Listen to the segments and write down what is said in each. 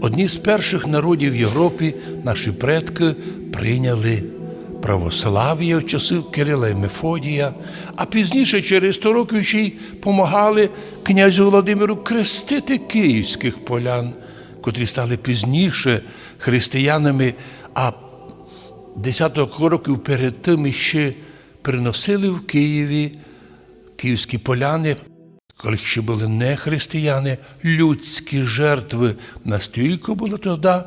Одні з перших народів Європи, наші предки, прийняли православ'я в часи Кирила і Мефодія, а пізніше, через 100 років, ще й помагали князю Володимиру крестити київських полян, котрі стали пізніше християнами, а десяток років перед тим ще приносили в Києві київські поляни, коли ще були не християни, людські жертви, настільки була тоді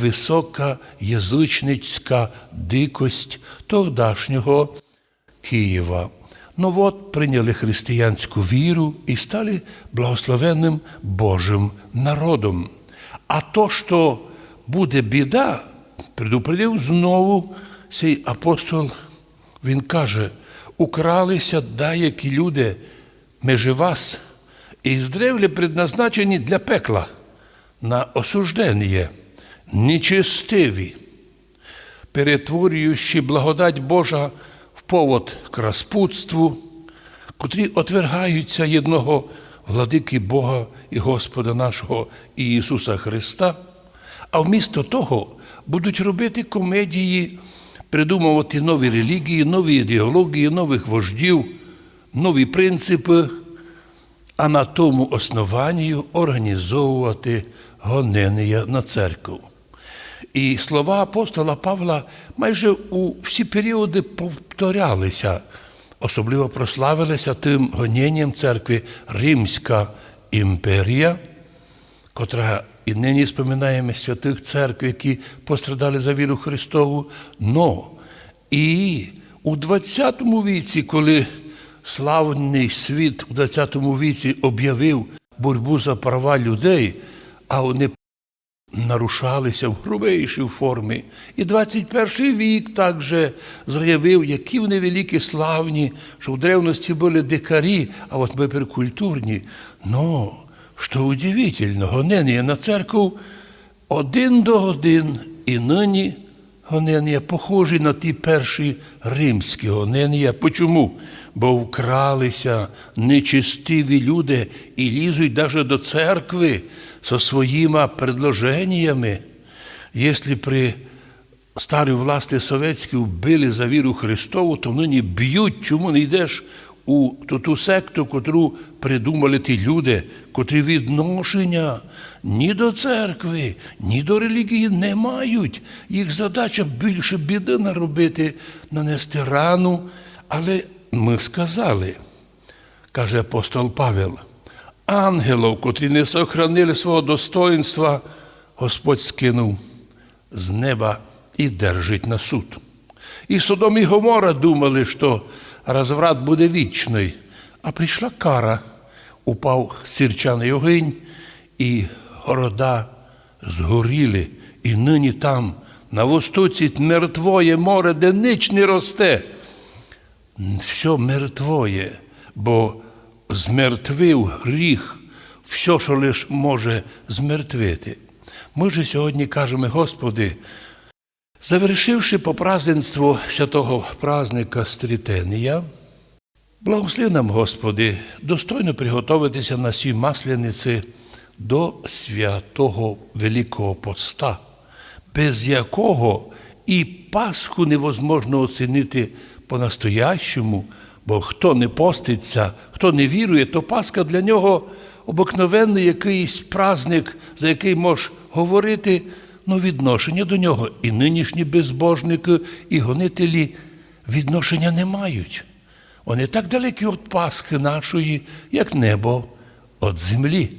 висока язичницька дикость тогдашнього Києва. Ну от прийняли християнську віру і стали благословенним Божим народом. А то, що буде біда, предупредив знову цей апостол. Він каже: укралися деякі люди між вас, і здревле предназначені для пекла на осуждення, нечестиві, перетворюючи благодать Божа в повод к розпутству, котрі отвергаються єдного владики Бога і Господа нашого Ісуса Христа, а вмісто того будуть робити комедії, придумувати нові релігії, нові ідеології, нових вождів, нові принципи, а на тому основанні організовувати гонення на церкву. І слова апостола Павла майже у всі періоди повторялися, особливо прославилися тим гонінням церкви Римська імперія, котра і нині споминаємо святих церкв, які пострадали за віру Христову. Но і у 20 віці, коли славний світ у 20 віці об'явив боротьбу за права людей, а вони нарушалися в грубейшій формі. І 21 вік також заявив, які вони великі славні, що в древності були дикарі, а от ми тепер культурні. Но, що удивительно, гонення на церкву один до один і нині гонення похожі на ті перші римські гонення. Почому? Бо вкралися нечистиві люди і лізуть навіть до церкви со своїми предложеннями. Якщо при старій власті совєтській вбили за віру Христову, то нині б'ють, чому не йдеш у ту, ту секту, котру придумали ті люди, котрі відношення ні до церкви, ні до релігії не мають. Їх задача більше біди наробити, нанести рану. Але ми сказали, каже апостол Павел, ангелів, котрі не сохранили свого достоинства, Господь скинув з неба і держить на суд. І Содом і Гомора думали, що розврат буде вічний, а прийшла кара, упав сірчаний огонь, і города згоріли, і нині там, на востоці, мертвоє море, де ніч не росте. Все мертвоє, бо змертвив гріх, все, що лиш може змертвити. Ми же сьогодні кажемо, Господи, завершивши по празденству святого праздника Стрітенія, благослови нам, Господи, достойно приготуватися на сій масляниці до святого Великого Поста, без якого і Пасху невозможно оцінити по-настоящому, бо хто не поститься, хто не вірує, то Пасха для нього обикновенний якийсь праздник, за який можеш говорити, ну відношення до нього. І нинішні безбожники, і гонителі відношення не мають. Вони так далекі від Пасхи нашої, як небо від землі.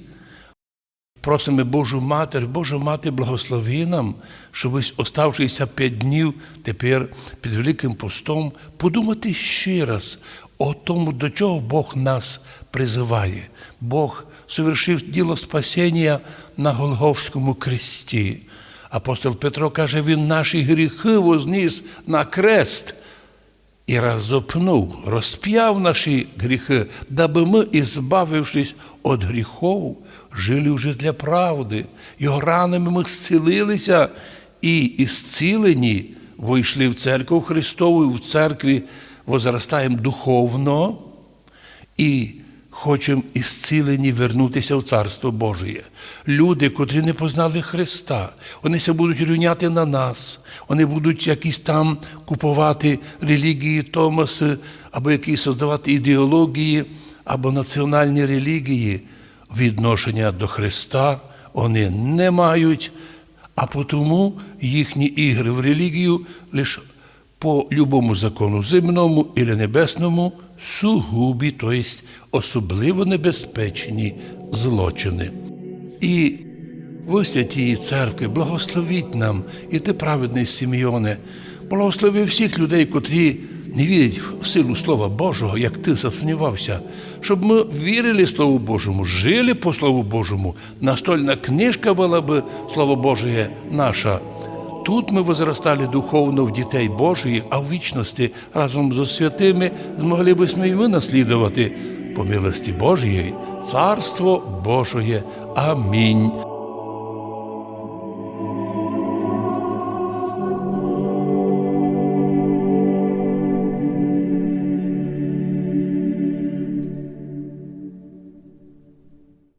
Просимо Божу Матір, Божу Мати, благослови нам, щоб, оставшися п'ять днів тепер під Великим постом, подумати ще раз о тому, до чого Бог нас призиває. Бог совершив діло спасіння на Голговському кресті. Апостол Петро каже, Він наші гріхи возніс на крест і розопнув, розп'яв наші гріхи, даби ми, ізбавившись від гріхов, жили вже для правди. Його ранами ми зцілилися і ісцілені вийшли в церкву Христову, і в церкві возростаємо духовно і хочемо ісцілені вернутися в Царство Божє. Люди, котрі не познали Христа, вони се будуть рівняти на нас, вони будуть якісь там купувати релігії Томаси, або якісь создавати ідеології, або національні релігії. Відношення до Христа вони не мають, а тому їхні ігри в релігію лише по любому закону земному і небесному сугубі, тобто особливо небезпечні злочини. І ви, святії церкви, благословіть нам, і ти праведний Сім'йоне, благослови всіх людей, котрі не вірять в силу Слова Божого, як ти засумнівався, щоб ми вірили Слову Божому, жили по Слову Божому. Настольна книжка була би Слово Божє наша. Тут ми возростали духовно в дітей Божої, а в вічності разом зо святими змогли б і ми наслідувати по милості Божої Царство Божої. Амінь.